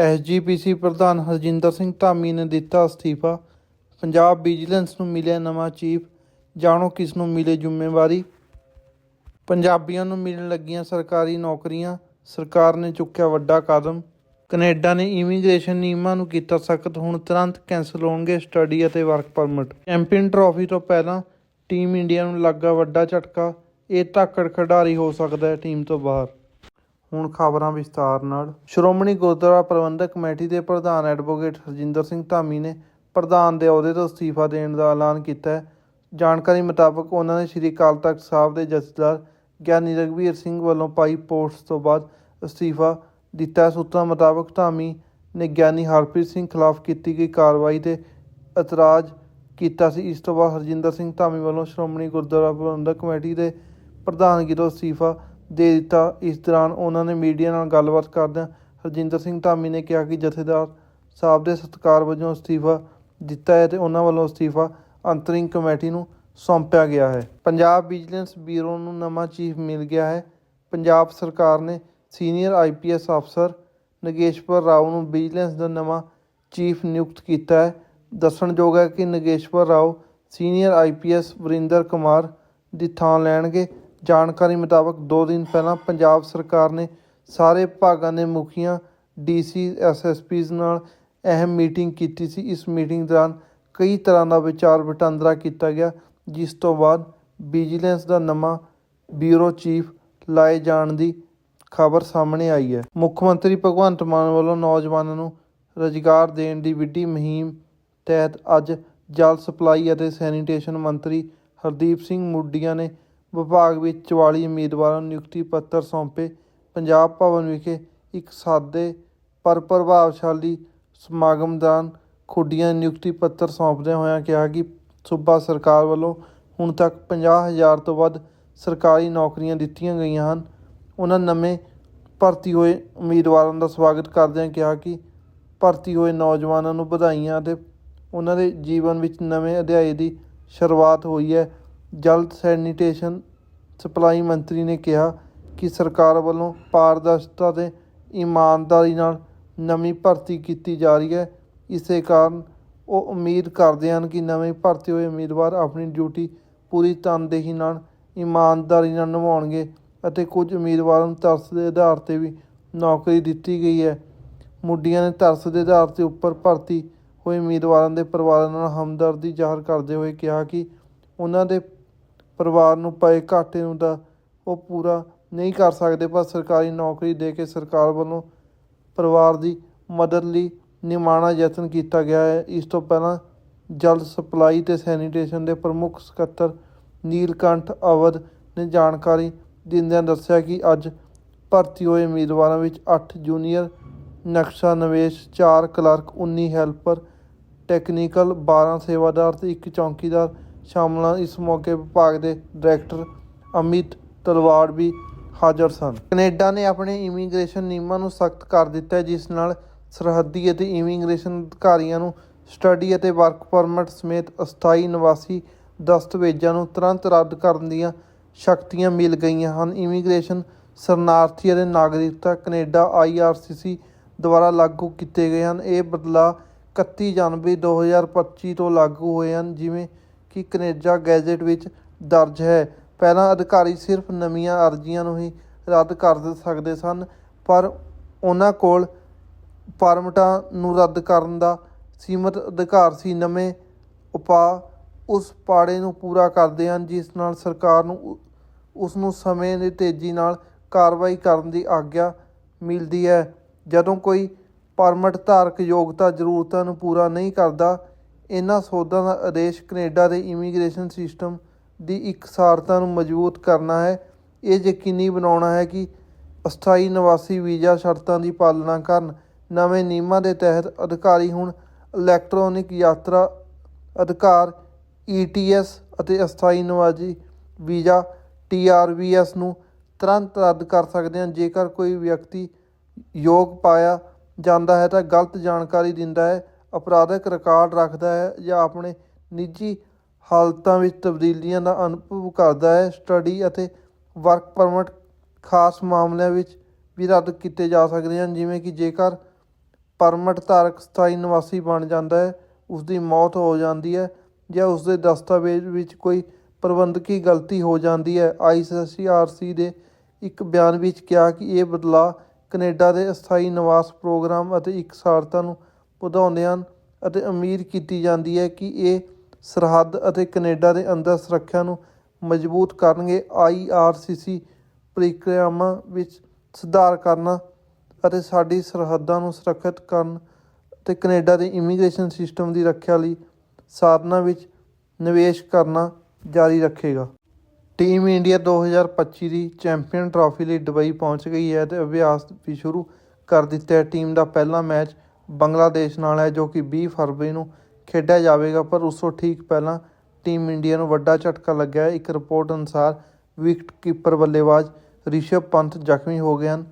SGPC ਪ੍ਰਧਾਨ ਹਰਜਿੰਦਰ ਸਿੰਘ ਧਾਮੀ ਨੇ ਦਿੱਤਾ ਅਸਤੀਫਾ। ਪੰਜਾਬ ਵਿਜੀਲੈਂਸ ਨੂੰ ਮਿਲਿਆ ਨਵਾਂ ਚੀਫ। ਜਾਣੋ ਕਿਸ ਨੂੰ ਮਿਲੇ ਜ਼ਿੰਮੇਵਾਰੀ? ਪੰਜਾਬੀਆਂ ਨੂੰ ਮਿਲਣ ਲੱਗੀਆਂ ਸਰਕਾਰੀ ਨੌਕਰੀਆਂ। ਸਰਕਾਰ ਨੇ ਚੁੱਕਿਆ ਵੱਡਾ ਕਦਮ। ਕੈਨੇਡਾ ਨੇ ਇਮੀਗ੍ਰੇਸ਼ਨ ਨਿਯਮਾਂ ਨੂੰ ਕੀਤਾ ਸਖਤ। ਹੁਣ ਤੁਰੰਤ ਕੈਂਸਲ ਹੋਣਗੇ ਸਟੱਡੀ ਅਤੇ ਵਰਕ ਪਰਮਿਟ। ਚੈਂਪੀਅਨ ਟਰਾਫੀ ਤੋਂ ਪਹਿਲਾਂ ਟੀਮ ਇੰਡੀਆ ਨੂੰ ਲੱਗਾ ਵੱਡਾ ਝਟਕਾ। ਇਹ ਧਾਕੜ ਖਿਡਾਰੀ ਹੋ ਸਕਦਾ ਹੈ ਟੀਮ ਤੋਂ ਬਾਹਰ। ਹੁਣ ਖਬਰਾਂ ਵਿਸਤਾਰ ਨਾਲ। ਸ਼੍ਰੋਮਣੀ ਗੁਰਦੁਆਰਾ ਪ੍ਰਬੰਧਕ ਕਮੇਟੀ ਦੇ ਪ੍ਰਧਾਨ ਐਡਵੋਕੇਟ ਹਰਜਿੰਦਰ ਸਿੰਘ ਧਾਮੀ ਨੇ ਪ੍ਰਧਾਨ ਦੇ ਅਹੁਦੇ ਤੋਂ ਅਸਤੀਫਾ ਦੇਣ ਦਾ ਐਲਾਨ ਕੀਤਾ ਹੈ। ਜਾਣਕਾਰੀ ਮੁਤਾਬਕ ਉਹਨਾਂ ਨੇ ਸ੍ਰੀ ਅਕਾਲ ਤਖਤ ਸਾਹਿਬ ਦੇ ਜਥੇਦਾਰ ਗਿਆਨੀ ਰਘਵੀਰ ਸਿੰਘ ਵੱਲੋਂ ਪਾਈ ਪੋਸਟ ਤੋਂ ਬਾਅਦ ਅਸਤੀਫਾ ਦਿੱਤਾ ਸੂਤਰਾਂ ਮੁਤਾਬਕ ਧਾਮੀ ਨੇ ਗਿਆਨੀ ਹਰਪ੍ਰੀਤ ਸਿੰਘ ਖਿਲਾਫ ਕੀਤੀ ਗਈ ਕਾਰਵਾਈ ਤੇ ਇਤਰਾਜ਼ ਕੀਤਾ ਸੀ। ਇਸ ਤੋਂ ਬਾਅਦ ਹਰਜਿੰਦਰ ਸਿੰਘ ਧਾਮੀ ਵੱਲੋਂ ਸ਼੍ਰੋਮਣੀ ਗੁਰਦੁਆਰਾ ਪ੍ਰਬੰਧਕ ਕਮੇਟੀ ਦੇ ਪ੍ਰਧਾਨਗੀ ਤੋਂ ਅਸਤੀਫਾ ਦੇ ਦਿੱਤਾ। ਇਸ ਦੌਰਾਨ ਉਹਨਾਂ ਨੇ ਮੀਡੀਆ ਨਾਲ ਗੱਲਬਾਤ ਕਰਦਿਆਂ ਹਰਜਿੰਦਰ ਸਿੰਘ ਧਾਮੀ ਨੇ ਕਿਹਾ ਕਿ ਜਥੇਦਾਰ ਸਾਹਿਬ ਦੇ ਸਤਿਕਾਰ ਵਜੋਂ ਅਸਤੀਫਾ ਦਿੱਤਾ ਹੈ ਤੇ ਉਹਨਾਂ ਵੱਲੋਂ ਅਸਤੀਫਾ ਅੰਤਰਿੰਗ ਕਮੇਟੀ ਨੂੰ ਸੌਂਪਿਆ ਗਿਆ ਹੈ। ਪੰਜਾਬ ਵਿਜੀਲੈਂਸ ਬਿਊਰੋ ਨੂੰ ਨਵਾਂ ਚੀਫ ਮਿਲ ਗਿਆ ਹੈ। ਪੰਜਾਬ ਸਰਕਾਰ ਨੇ ਸੀਨੀਅਰ ਆਈਪੀਐਸ ਅਫਸਰ ਨਗੇਸ਼ਵਰ ਰਾਓ ਨੂੰ ਵਿਜੀਲੈਂਸ ਦਾ ਨਵਾਂ ਚੀਫ ਨਿਯੁਕਤ ਕੀਤਾ ਹੈ। ਦੱਸਣਯੋਗ ਹੈ ਕਿ ਨਗੇਸ਼ਵਰ ਰਾਓ ਸੀਨੀਅਰ ਆਈਪੀਐਸ ਵਰਿੰਦਰ ਕੁਮਾਰ ਦੀ ਥਾਂ ਲੈਣਗੇ। ਜਾਣਕਾਰੀ ਮੁਤਾਬਕ 2 ਦਿਨ ਪਹਿਲਾਂ ਪੰਜਾਬ ਸਰਕਾਰ ਨੇ ਸਾਰੇ ਭਾਗਾਂ ਦੇ ਮੁਖੀਆਂ, ਡੀਸੀ ਐਸਐਸਪੀਜ਼ ਨਾਲ ਅਹਿਮ ਮੀਟਿੰਗ ਕੀਤੀ ਸੀ। ਇਸ ਮੀਟਿੰਗ ਦੌਰਾਨ ਕਈ ਤਰ੍ਹਾਂ ਦਾ ਵਿਚਾਰ ਵਟਾਂਦਰਾ ਕੀਤਾ ਗਿਆ, ਜਿਸ ਤੋਂ ਬਾਅਦ ਵਿਜੀਲੈਂਸ ਦਾ ਨਵਾਂ ਬਿਊਰੋ ਚੀਫ ਲਾਏ ਜਾਣ ਦੀ ਖਬਰ ਸਾਹਮਣੇ ਆਈ ਹੈ। ਮੁੱਖ ਮੰਤਰੀ ਭਗਵੰਤ ਮਾਨ ਵੱਲੋਂ ਨੌਜਵਾਨਾਂ ਨੂੰ ਰੁਜ਼ਗਾਰ ਦੇਣ ਦੀ ਵਿੱਢੀ ਮੁਹਿੰਮ ਤਹਿਤ ਅੱਜ ਜਲ ਸਪਲਾਈ ਅਤੇ ਸੈਨੀਟੇਸ਼ਨ ਮੰਤਰੀ ਹਰਦੀਪ ਸਿੰਘ ਮੁੱਡੀਆਂ ਨੇ ਵਿਭਾਗ ਵਿੱਚ 44 ਉਮੀਦਵਾਰਾਂ ਨੂੰ ਨਿਯੁਕਤੀ ਪੱਤਰ ਸੌਂਪੇ। ਪੰਜਾਬ ਭਵਨ ਵਿਖੇ ਇੱਕ ਸਾਦੇ ਪਰ ਪ੍ਰਭਾਵਸ਼ਾਲੀ ਸਮਾਗਮ ਦੌਰਾਨ ਖੁੱਡੀਆਂ ਨਿਯੁਕਤੀ ਪੱਤਰ ਸੌਂਪਦਿਆਂ ਹੋਇਆਂ ਕਿਹਾ ਕਿ ਸੂਬਾ ਸਰਕਾਰ ਵੱਲੋਂ ਹੁਣ ਤੱਕ 50000 ਤੋਂ ਵੱਧ ਸਰਕਾਰੀ ਨੌਕਰੀਆਂ ਦਿੱਤੀਆਂ ਗਈਆਂ ਹਨ। ਉਹਨਾਂ ਨਵੇਂ ਭਰਤੀ ਹੋਏ ਉਮੀਦਵਾਰਾਂ ਦਾ ਸਵਾਗਤ ਕਰਦਿਆਂ ਕਿਹਾ ਕਿ ਭਰਤੀ ਹੋਏ ਨੌਜਵਾਨਾਂ ਨੂੰ ਵਧਾਈਆਂ ਅਤੇ ਉਹਨਾਂ ਦੇ ਜੀਵਨ ਵਿੱਚ ਨਵੇਂ ਅਧਿਆਏ ਦੀ ਸ਼ੁਰੂਆਤ ਹੋਈ ਹੈ। ਜਲ ਸੈਨੀਟੇਸ਼ਨ ਸਪਲਾਈ ਮੰਤਰੀ ਨੇ ਕਿਹਾ ਕਿ ਸਰਕਾਰ ਵੱਲੋਂ ਪਾਰਦਰਸ਼ਤਾ ਤੇ ਇਮਾਨਦਾਰੀ ਨਾਲ ਨਵੀਂ ਭਰਤੀ ਕੀਤੀ ਜਾ ਰਹੀ ਹੈ। ਇਸੇ ਕਾਰਨ ਉਹ ਉਮੀਦ ਕਰਦੇ ਹਨ ਕਿ ਨਵੇਂ ਭਰਤੀ ਹੋਏ ਉਮੀਦਵਾਰ ਆਪਣੀ ਡਿਊਟੀ ਪੂਰੀ ਤਨਦੇਹੀ ਨਾਲ, ਇਮਾਨਦਾਰੀ ਨਾਲ ਨਿਭਾਉਣਗੇ ਅਤੇ ਕੁਝ ਉਮੀਦਵਾਰਾਂ ਨੂੰ ਤਰਸ ਦੇ ਆਧਾਰ ਤੇ ਵੀ ਨੌਕਰੀ ਦਿੱਤੀ ਗਈ ਹੈ। ਮੁੱਡੀਆਂ ਨੇ ਤਰਸ ਦੇ ਆਧਾਰ ਤੇ ਉੱਪਰ ਭਰਤੀ ਹੋਏ ਉਮੀਦਵਾਰਾਂ ਦੇ ਪਰਿਵਾਰਾਂ ਨਾਲ ਹਮਦਰਦੀ ਜ਼ਾਹਰ ਕਰਦੇ ਹੋਏ ਕਿਹਾ ਕਿ ਉਹਨਾਂ ਦੇ ਪਰਿਵਾਰ ਨੂੰ ਪਏ ਘਾਟੇ ਨੂੰ ਤਾਂ ਉਹ ਪੂਰਾ ਨਹੀਂ ਕਰ ਸਕਦੇ, ਪਰ ਸਰਕਾਰੀ ਨੌਕਰੀ ਦੇ ਕੇ ਸਰਕਾਰ ਵੱਲੋਂ ਪਰਿਵਾਰ ਦੀ ਮਦਦ ਲਈ ਨਿਮਾਣਾ ਯਤਨ ਕੀਤਾ ਗਿਆ ਹੈ। ਇਸ ਤੋਂ ਪਹਿਲਾਂ ਜਲ ਸਪਲਾਈ ਤੇ ਸੈਨੀਟੇਸ਼ਨ ਦੇ ਪ੍ਰਮੁੱਖ ਸਕੱਤਰ ਨੀਲਕੰਠ ਅਵਧ ਨੇ ਜਾਣਕਾਰੀ ਦਿੰਦਿਆਂ ਦੱਸਿਆ ਕਿ ਅੱਜ ਭਰਤੀ ਹੋਏ ਉਮੀਦਵਾਰਾਂ ਵਿੱਚ 8 ਜੂਨੀਅਰ, ਨਕਸ਼ਾ ਨਿਵੇਸ਼ 4 ਕਲਰਕ 19 ਹੈਲਪਰ, ਟੈਕਨੀਕਲ 12 ਸੇਵਾਦਾਰ ਤੇ ਇੱਕ ਚੌਕੀਦਾਰ ਸ਼ਾਮਲ ਹਨ ਇਸ ਮੌਕੇ ਵਿਭਾਗ ਦੇ ਡਾਇਰੈਕਟਰ ਅਮਿਤ ਤਲਵਾੜ ਵੀ ਹਾਜ਼ਰ ਸਨ। ਕੈਨੇਡਾ ਨੇ ਆਪਣੇ ਇਮੀਗ੍ਰੇਸ਼ਨ ਨਿਯਮਾਂ ਨੂੰ ਸਖਤ ਕਰ ਦਿੱਤਾ ਜਿਸ ਨਾਲ ਸਰਹੱਦੀ ਅਤੇ ਇਮੀਗ੍ਰੇਸ਼ਨ ਅਧਿਕਾਰੀਆਂ ਨੂੰ ਸਟੱਡੀ ਅਤੇ ਵਰਕ ਪਰਮਿਟ ਸਮੇਤ ਅਸਥਾਈ ਨਿਵਾਸੀ ਦਸਤਾਵੇਜ਼ਾਂ ਨੂੰ ਤੁਰੰਤ ਰੱਦ ਕਰਨ ਦੀਆਂ ਸ਼ਕਤੀਆਂ ਮਿਲ ਗਈਆਂ ਹਨ। ਇਮੀਗ੍ਰੇਸ਼ਨ ਸ਼ਰਨਾਰਥੀ ਅਤੇ ਨਾਗਰਿਕਤਾ ਕੈਨੇਡਾ ਆਈਆਰਸੀਸੀ ਦੁਆਰਾ ਲਾਗੂ ਕੀਤੇ ਗਏ ਹਨ। ਇਹ ਬਦਲਾਅ 31 ਜਨਵਰੀ 2025 ਤੋਂ ਲਾਗੂ ਹੋਏ ਹਨ, ਜਿਵੇਂ ਕਿ ਕੈਨੇਡਾ ਗੈਜ਼ਟ ਵਿੱਚ ਦਰਜ ਹੈ। ਪਹਿਲਾਂ ਅਧਿਕਾਰੀ ਸਿਰਫ ਨਵੀਆਂ ਅਰਜ਼ੀਆਂ ਨੂੰ ਹੀ ਰੱਦ ਕਰ ਸਕਦੇ ਸਨ, ਪਰ ਉਹਨਾਂ ਕੋਲ ਪਰਮਿਟਾਂ ਨੂੰ ਰੱਦ ਕਰਨ ਦਾ ਸੀਮਤ ਅਧਿਕਾਰ ਸੀ। ਨਵੇਂ ਉਪਾਅ ਉਸ ਪਾੜੇ ਨੂੰ ਪੂਰਾ ਕਰਦੇ ਹਨ, ਜਿਸ ਨਾਲ ਸਰਕਾਰ ਨੂੰ ਉ- ਉਸ ਨੂੰ ਸਮੇਂ ਦੀ ਤੇਜ਼ੀ ਨਾਲ ਕਾਰਵਾਈ ਕਰਨ ਦੀ ਆਗਿਆ ਮਿਲਦੀ ਹੈ। ਜਦੋਂ ਕੋਈ ਪਰਮਿਟ ਧਾਰਕ ਯੋਗਤਾ ਜ਼ਰੂਰਤਾਂ ਨੂੰ ਪੂਰਾ ਨਹੀਂ ਕਰਦਾ ਇਹਨਾਂ ਸੋਧਾਂ ਦਾ ਆਦੇਸ਼ ਕੈਨੇਡਾ ਦੇ ਇਮੀਗ੍ਰੇਸ਼ਨ ਸਿਸਟਮ ਦੀ ਇਕਸਾਰਤਾ ਨੂੰ ਮਜ਼ਬੂਤ ਕਰਨਾ ਹੈ। ਇਹ ਯਕੀਨੀ ਬਣਾਉਣਾ ਹੈ ਕਿ ਅਸਥਾਈ ਨਿਵਾਸੀ ਵੀਜ਼ਾ ਸ਼ਰਤਾਂ ਦੀ ਪਾਲਣਾ ਕਰਨ ਨਵੇਂ ਨਿਯਮਾਂ ਦੇ ਤਹਿਤ ਅਧਿਕਾਰੀ ਹੁਣ, ਇਲੈਕਟ੍ਰੋਨਿਕ ਯਾਤਰਾ ਅਧਿਕਾਰ ਈਟੀਐਸ ਅਤੇ ਅਸਥਾਈ ਨਿਵਾਸੀ ਵੀਜ਼ਾ ਟੀਆਰਵੀਐਸ ਨੂੰ ਤੁਰੰਤ ਰੱਦ ਕਰ ਸਕਦੇ ਹਨ। ਜੇਕਰ ਕੋਈ ਵਿਅਕਤੀ ਯੋਗ ਪਾਇਆ ਜਾਂਦਾ ਹੈ ਤਾਂ ਗਲਤ ਜਾਣਕਾਰੀ ਦਿੰਦਾ ਹੈ। ਅਪਰਾਧਿਕ ਰਿਕਾਰਡ ਰੱਖਦਾ ਹੈ ਜਾਂ ਆਪਣੇ ਨਿੱਜੀ ਹਾਲਤਾਂ ਵਿੱਚ ਤਬਦੀਲੀਆਂ ਦਾ ਅਨੁਭਵ ਕਰਦਾ ਹੈ ਸਟੱਡੀ ਅਤੇ ਵਰਕ ਪਰਮਿਟ ਖਾਸ ਮਾਮਲਿਆਂ ਵਿੱਚ ਵੀ ਰੱਦ ਕੀਤੇ ਜਾ ਸਕਦੇ ਹਨ, ਜਿਵੇਂ ਕਿ ਜੇਕਰ ਪਰਮਿਟ ਧਾਰਕ ਸਥਾਈ ਨਿਵਾਸੀ ਬਣ ਜਾਂਦਾ ਹੈ ਉਸ ਦੀ ਮੌਤ ਹੋ ਜਾਂਦੀ ਹੈ ਜਾਂ ਉਸ ਦੇ ਦਸਤਾਵੇਜ਼ ਵਿੱਚ ਕੋਈ ਪ੍ਰਬੰਧਕੀ ਗਲਤੀ ਹੋ ਜਾਂਦੀ ਹੈ। ਆਈਸੀਆਰਸੀ ਦੇ ਇੱਕ ਬਿਆਨ ਵਿੱਚ ਕਿਹਾ ਕਿ ਇਹ ਬਦਲਾਅ ਕੈਨੇਡਾ ਦੇ ਅਸਥਾਈ ਨਿਵਾਸ ਪ੍ਰੋਗਰਾਮ ਅਤੇ ਇੱਕ ਸਾਰਤਾ ਨੂੰ ਵਧਾਉਂਦੇ ਹਨ ਅਤੇ ਉਮੀਦ ਕੀਤੀ ਜਾਂਦੀ ਹੈ ਕਿ ਇਹ ਸਰਹੱਦ ਅਤੇ ਕੈਨੇਡਾ ਦੇ ਅੰਦਰ ਸੁਰੱਖਿਆ ਨੂੰ ਮਜ਼ਬੂਤ ਕਰਨਗੇ। ਆਈਆਰਸੀਸੀ ਪ੍ਰਕਿਰਿਆਵਾਂ ਵਿੱਚ ਸੁਧਾਰ ਕਰਨਾ ਅਤੇ ਸਾਡੀ ਸਰਹੱਦਾਂ ਨੂੰ ਸੁਰੱਖਿਅਤ ਕਰਨ ਅਤੇ ਕੈਨੇਡਾ ਦੇ ਇਮੀਗ੍ਰੇਸ਼ਨ ਸਿਸਟਮ ਦੀ ਰੱਖਿਆ ਲਈ ਸਾਧਨਾਂ ਵਿੱਚ ਨਿਵੇਸ਼ ਕਰਨਾ ਜਾਰੀ ਰੱਖੇਗਾ। ਟੀਮ ਇੰਡੀਆ 2025 ਦੀ ਚੈਂਪੀਅਨ ਟਰਾਫੀ ਲਈ ਦੁਬਈ ਪਹੁੰਚ ਗਈ ਹੈ ਤੇ ਅਭਿਆਸ ਵੀ ਸ਼ੁਰੂ ਕਰ ਦਿੱਤਾ ਹੈ। ਟੀਮ ਦਾ ਪਹਿਲਾ ਮੈਚ ਬੰਗਲਾਦੇਸ਼ ਨਾਲ ਹੈ ਜੋ ਕਿ 20 ਫਰਵਰੀ ਨੂੰ ਖੇਡਿਆ ਜਾਵੇਗਾ, ਪਰ ਉਸ ਤੋਂ ਠੀਕ ਪਹਿਲਾਂ ਟੀਮ ਇੰਡੀਆ ਨੂੰ ਵੱਡਾ ਝਟਕਾ ਲੱਗਿਆ ਹੈ। ਇੱਕ ਰਿਪੋਰਟ ਅਨੁਸਾਰ ਵਿਕਟ ਕੀਪਰ ਬੱਲੇਬਾਜ਼ ਰਿਸ਼ਭ ਪੰਤ ਜ਼ਖਮੀ ਹੋ ਗਏ ਹਨ।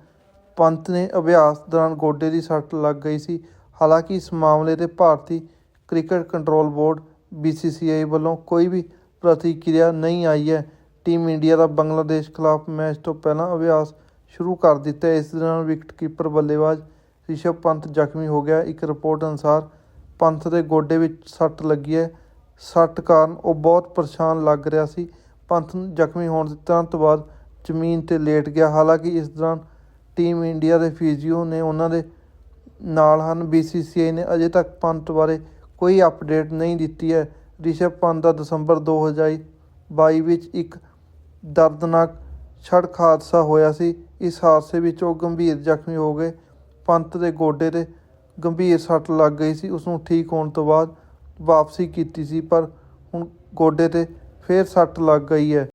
ਪੰਤ ਨੇ ਅਭਿਆਸ ਦੌਰਾਨ ਗੋਡੇ ਦੀ ਸੱਟ ਲੱਗ ਗਈ ਸੀ। ਹਾਲਾਂਕਿ ਇਸ ਮਾਮਲੇ ਤੇ ਭਾਰਤੀ ਕ੍ਰਿਕਟ ਕੰਟਰੋਲ ਬੋਰਡ BCCI ਵੱਲੋਂ ਕੋਈ ਵੀ ਪ੍ਰਤੀਕਿਰਿਆ ਨਹੀਂ ਆਈ ਹੈ। ਟੀਮ ਇੰਡੀਆ ਦਾ ਬੰਗਲਾਦੇਸ਼ ਖਿਲਾਫ ਮੈਚ ਤੋਂ ਪਹਿਲਾਂ ਅਭਿਆਸ ਸ਼ੁਰੂ ਕਰ ਦਿੱਤਾ ਇਸ ਦੌਰਾਨ ਵਿਕਟ ਕੀਪਰ ਬੱਲੇਬਾਜ਼ ਰਿਸ਼ਭ ਪੰਤ ਜ਼ਖਮੀ ਹੋ ਗਿਆ। ਇੱਕ ਰਿਪੋਰਟ ਅਨੁਸਾਰ ਪੰਥ ਦੇ ਗੋਡੇ ਵਿੱਚ ਸੱਟ ਲੱਗੀ ਹੈ। ਸੱਟ ਕਾਰਨ ਉਹ ਬਹੁਤ ਪਰੇਸ਼ਾਨ ਲੱਗ ਰਿਹਾ ਸੀ। ਪੰਥ ਨੂੰ ਜ਼ਖਮੀ ਹੋਣ ਦੇ ਤੁਰੰਤ ਬਾਅਦ ਜ਼ਮੀਨ ਤੇ ਲੇਟ ਗਿਆ। ਹਾਲਾਂਕਿ ਇਸ ਦੌਰਾਨ ਟੀਮ ਇੰਡੀਆ ਦੇ ਫਿਜ਼ੀਓ ਨੇ ਉਹਨਾਂ ਦੇ ਨਾਲ ਹਨ। BCCI ਨੇ ਅਜੇ ਤੱਕ ਪੰਤ ਬਾਰੇ ਕੋਈ ਅਪਡੇਟ ਨਹੀਂ ਦਿੱਤੀ ਹੈ। ਰਿਸ਼ਵ ਪੰਤ ਦਾ ਦਸੰਬਰ 2022 ਵਿੱਚ ਇੱਕ ਦਰਦਨਾਕ ਸੜਕ ਹਾਦਸਾ ਹੋਇਆ ਸੀ। ਇਸ ਹਾਦਸੇ ਵਿੱਚ ਉਹ ਗੰਭੀਰ ਜ਼ਖਮੀ ਹੋ ਗਏ। ਪੰਤ ਦੇ ਗੋਡੇ ਤੇ ਗੰਭੀਰ ਸੱਟ ਲੱਗ ਗਈ ਸੀ ਉਸ ਨੂੰ ਠੀਕ ਹੋਣ ਤੋਂ ਬਾਅਦ ਵਾਪਸੀ ਕੀਤੀ ਸੀ, ਪਰ ਹੁਣ ਗੋਡੇ ਤੇ ਫਿਰ ਸੱਟ ਲੱਗ ਗਈ ਹੈ।